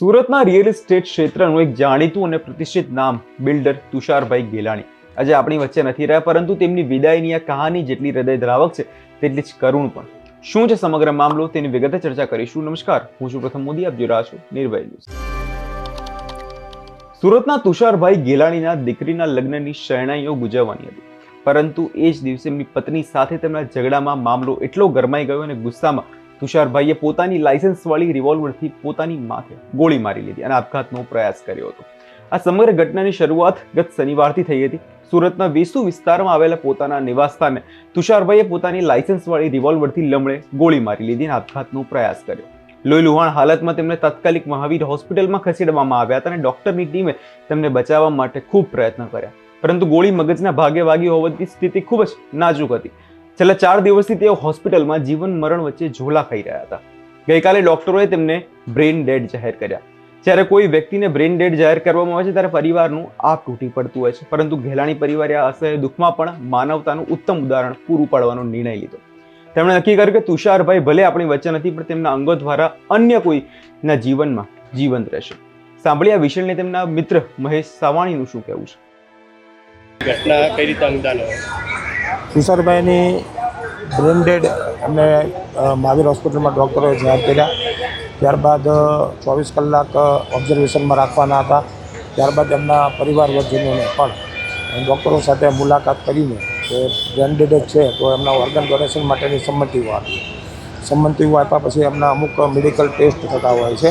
સુરતના real estate ક્ષેત્રનું એક જાણીતું અને પ્રતિષ્ઠિત નામ બિલ્ડર તુષારભાઈ ગેલાણી. આજે આપણી વચ્ચે નથી રહ્યા, પરંતુ તેમની વિદાયની આ કહાની જેટલી હૃદય ધરાવક છે, તેટલી જ કરુણ પણ. શું છે સમગ્ર મામલો? તેની વિગતે ચર્ચા કરીશું. નમસ્કાર, હું છું પ્રથમ મોદી. આપ જોઈ રહ્યા નિર્ભય ન્યૂઝ. સુરતના તુષારભાઈ ગેલાણીના દીકરીના લગ્નની શરણાઈઓ ગુજવવાની હતી. પરંતુ એ જ દિવસે એમની પત્ની સાથે તેમના ઝઘડામાં મામલો એટલો ગરમાઈ ગયો અને ગુસ્સામાં તુષારભાઈએ પોતાની લાયસન્સવાળી રિવોલ્વરથી પોતાની માથે ગોળી મારી લીધી અને આપઘાતનો પ્રયાસ કર્યો હતો. આ સમગ્ર ઘટનાની શરૂઆત ગત શનિવારથી થઈ હતી. સુરતના વેસુ વિસ્તારમાં આવેલા પોતાના નિવાસસ્થાને તુષારભાઈએ પોતાની લાયસન્સવાળી રિવોલ્વરથી લમડે ગોળી મારી લીધી અને આપઘાતનો પ્રયાસ કર્યો. લોહી લુહાણ હાલતમાં તેમને તાત્કાલિક મહાવીર હોસ્પિટલમાં ખસેડવામાં આવ્યા હતા અને ડોક્ટરની ટીમે તેમને બચાવવા માટે ખૂબ પ્રયત્ન કર્યા. પરંતુ ગોળી મગજના ભાગે વાગી હોવાથી સ્થિતિ ખૂબ જ નાજુક હતી. છેલ્લા ચાર દિવસથી તેઓ હોસ્પિટલમાં જીવન મરણ વચ્ચે ઝોલા ખાઈ રહ્યા હતા. ગઈકાલે ડોક્ટરોએ તેમને બ્રેન ડેડ જાહેર કર્યા. જ્યારે કોઈ વ્યક્તિને બ્રેન ડેડ જાહેર કરવામાં આવે છે, ત્યારે પરિવારનું આપ તૂટી પડતું હોય છે. પરંતુ ઘેલાણી પરિવારે આ અસહ્ય દુઃખમાં પણ માનવતાનું ઉત્તમ ઉદાહરણ પૂરું પાડવાનો નિર્ણય લીધો. તેમણે નક્કી કર્યું કે તુષારભાઈ ભલે આપણી વચ્ચે નથી, પણ તેમના અંગો દ્વારા અન્ય કોઈના જીવનમાં જીવંત રહેશે. સાંભળી આ વિષયને તેમના મિત્ર મહેશ સાવાણીનું શું કહેવું છે? ઘટના કઈ રીતે અંગદાન તુષારભાઈની બ્રેન્ડેડ અમે મહાવીર હોસ્પિટલમાં ડૉક્ટરોએ જાહેર કર્યા. ત્યારબાદ ચોવીસ કલાક ઓબ્ઝર્વેશનમાં રાખવાના હતા. ત્યારબાદ એમના પરિવારજનોને પણ ડૉક્ટરો સાથે મુલાકાત કરીને કે બ્રેન્ડેડ છે, તો એમના ઓર્ગન ડોનેશન માટેની સંમતિઓ આપી સંમતિઓ આપ્યા પછી એમના અમુક મેડિકલ ટેસ્ટ થતા હોય છે,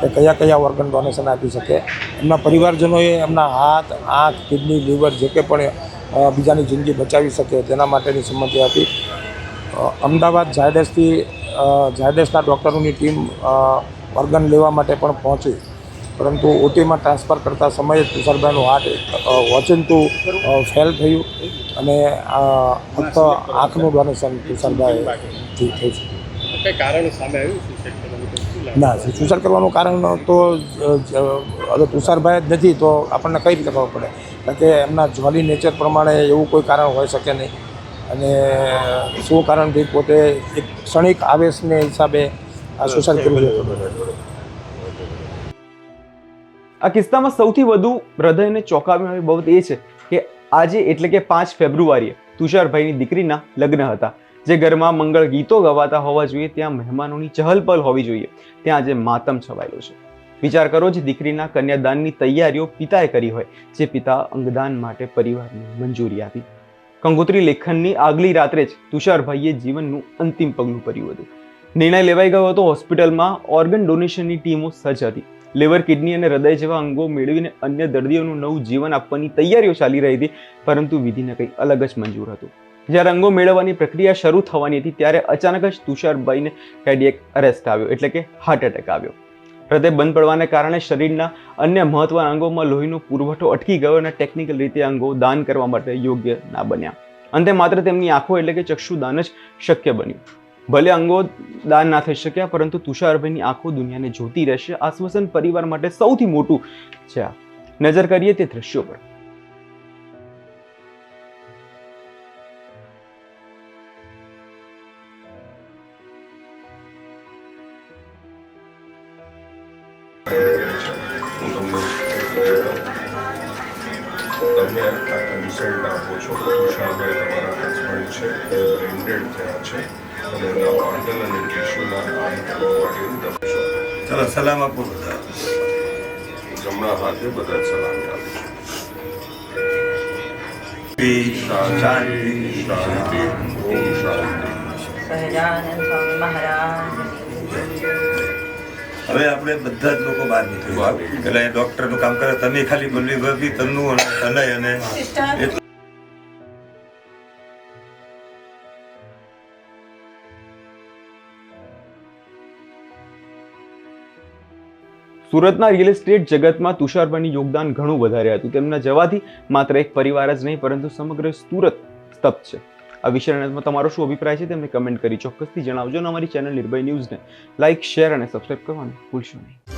કે કયા કયા ઓર્ગન ડોનેશન આપી શકે. એમના પરિવારજનોએ એમના હાથ, આંખ કિડની લીવર જે કે પણ બીજાની જિંદગી બચાવી શકે તેના માટેની સંમતિ આપી. અમદાવાદ ઝાયડસથી ઝાયડસના ડૉક્ટરોની ટીમ ઓર્ગન લેવા માટે પણ પહોંચી. પરંતુ ઓટીમાં ટ્રાન્સફર કરતા સમયે તુષારભાઈનું હાર્ટ વોચિંતું ફેલ થયું અને ફક્ત આંખનું ડોનેશન તુષારભાઈ થઈ શક્યું કારણ સામે આવ્યું ના સુસાઇડ કરવાનું કારણ તો હવે તુષારભાઈ જ નથી, તો આપણને કઈ રીતે ખબર પડે? કારણ કે એમના જ્વાલી નેચર પ્રમાણે એવું કોઈ કારણ હોઈ શકે નહીં. અને શું કારણ કે પોતે એક ક્ષણિક આવેશને હિસાબે આ સુસાઇડ કરવું જોઈએ. આ કિસ્સામાં સૌથી વધુ હૃદયને ચોંકાવવાની બાબત એ છે કે આજે એટલે કે પાંચ ફેબ્રુઆરીએ તુષારભાઈની દીકરીના લગ્ન હતા. જે ઘરમાં મંગળ ગીતો ગવાતા હોવા જોઈએ, ત્યાં મહેમાનોની ચહલપહલ હોવી જોઈએ. ત્યાં આજે માતમ છવાયેલો છે. વિચાર કરો જે દીકરીના કન્યાદાનની તૈયારીઓ પિતાએ કરી હોય, જે પિતા અંગદાન માટે પરિવારને મંજૂરી આપી. કંગોત્રી લેખનની આગલી રાત્રે જ તુષારભાઈએ જીવનનું અંતિમ પગલું ભર્યું હતું. નિર્ણય લેવાઈ ગયો હતો હોસ્પિટલમાં, ઓર્ગન ડોનેશનની ટીમો સજ્જ હતી. લેવર, કિડની અને હૃદય જેવા અંગો મેળવીને અન્ય દર્દીઓનું નવું જીવન આપવાની તૈયારીઓ ચાલી રહી હતી, પરંતુ વિધિને કંઈ અલગ જ મંજૂર હતું. જ્યારે રંગો મેળવવાની પ્રક્રિયા શરૂ થવાની હતી, ત્યારે અચાનક જ તુષારભાઈને કાર્ડિયક અરેસ્ટ આવ્યો, એટલે કે હાર્ટ એટેક આવ્યો. હૃદય બંધ પડવાને કારણે શરીરના અન્ય મહત્વના અંગોમાં લોહીનો પુરવઠો અટકી ગયો અને ટેકનિકલ રીતે અંગો દાન કરવા માટે યોગ્ય ના બન્યા. અંતે માત્ર તેમની આંખો એટલે કે ચક્ષુદાન જ શક્ય બન્યું. ભલે અંગો દાન ના થઈ શક્યા, પરંતુ તુષારભાઈની આંખો દુનિયાને જોતી રહેશે. આશ્વાસન પરિવાર માટે સૌથી મોટું છે નજર કરીએ તે દ્રશ્યો પર. તમે આ કન્સલ્ટ આપો છો તુષારભાઈ તમારા હસબન્ડ છે એ બ્રેન્ડેડ થયા છે અને એના ઓર્ગન અને ટિશ્યુના માટેની તમે છો. ચાલો સલામ આપો બધા. જમણા હાથે બધા સલામ સલામી આપો શાંતિ શાંતિ. ઓમ શાંતિ. સહજાનંદ સ્વામી મહારાજ. હવે આપણે બધા જ લોકો બહાર નીકળીએ. એટલે ડૉક્ટરનું કામ કરે તમે ખાલી બલવી ભાભી તમનું અને તનય અને સુરતના રિયલ એસ્ટેટ જગતમાં તુષારભાઈનું યોગદાન ઘણું વધારે હતું. તેમના જવાથી માત્ર એક પરિવાર જ નહીં પરંતુ સમગ્ર સુરત સ્તબ્ધ છે. આ વિષયમાં તમારો શું અભિપ્રાય છે તેમને કમેન્ટ કરી ચોક્કસથી જણાવજો અને અમારી ચેનલ નિર્ભય ન્યૂઝને લાઇક શેર અને સબસ્ક્રાઇબ કરવાનું ભૂલશો નહીં.